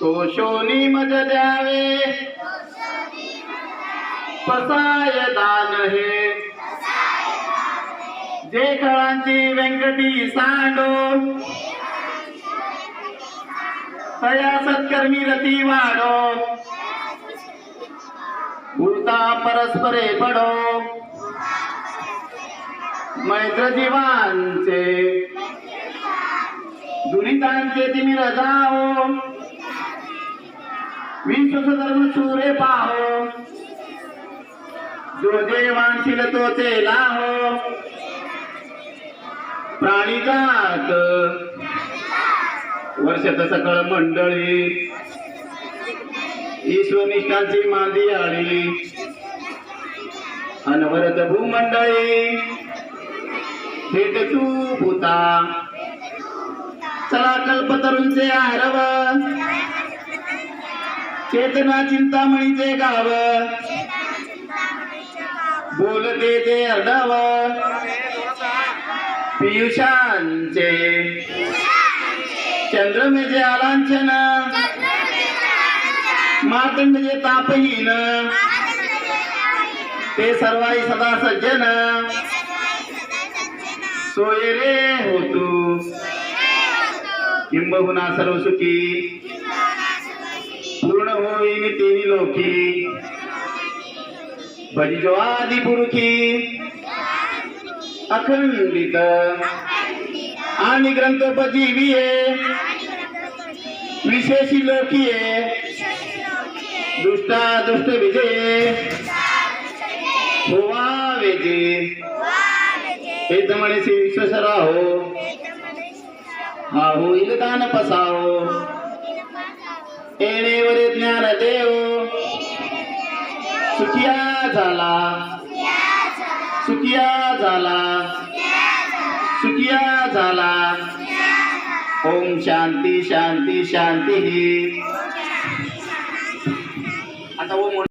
तो शोनी मज द्यावे. पसाय दान हे. जेखळांची व्यंकटी सांडो. तया सत्कर्मी रती वाढो. भूता परस्परे पडो. मैत्र जीवांचे दुरितांचे तिमिर रजाओ विश्व धर्म सूर्य पाहो जो देवांशील तो तोचे लाहो प्राणी जात. वर्षात सकळ मंडळी. ईश्वनिष्ठांची मांदी आली. अनवरत भूमंडळी. थेट तू भूता चला कल्पतरूंचे आरव. चेतना चिंतामणीचे गाव. बोलते ते अर्धव. पियुषांचे. चंद्रमेचे आलांछन. मातंडचे तापहीन. ते सर्वाई सदा सज्जन. सोय रे होतू. किंबहुना सर्व सुखी पूर्ण होईन तेनी लोकी। भजिजो आदि पुरुखी। अखंडित। आणि ग्रंथोपजीवी विशेषी लोकीये। दुष्टा दुष्ट विजय। होवा वेजे हे जमणे विश्वसरा राहो हा होईल दान पसाओ येणेवर ज्ञान देव. सुखिया झाला. सुखिया झाला. सुखिया झाला. ओम शांती शांती शांती आता ओम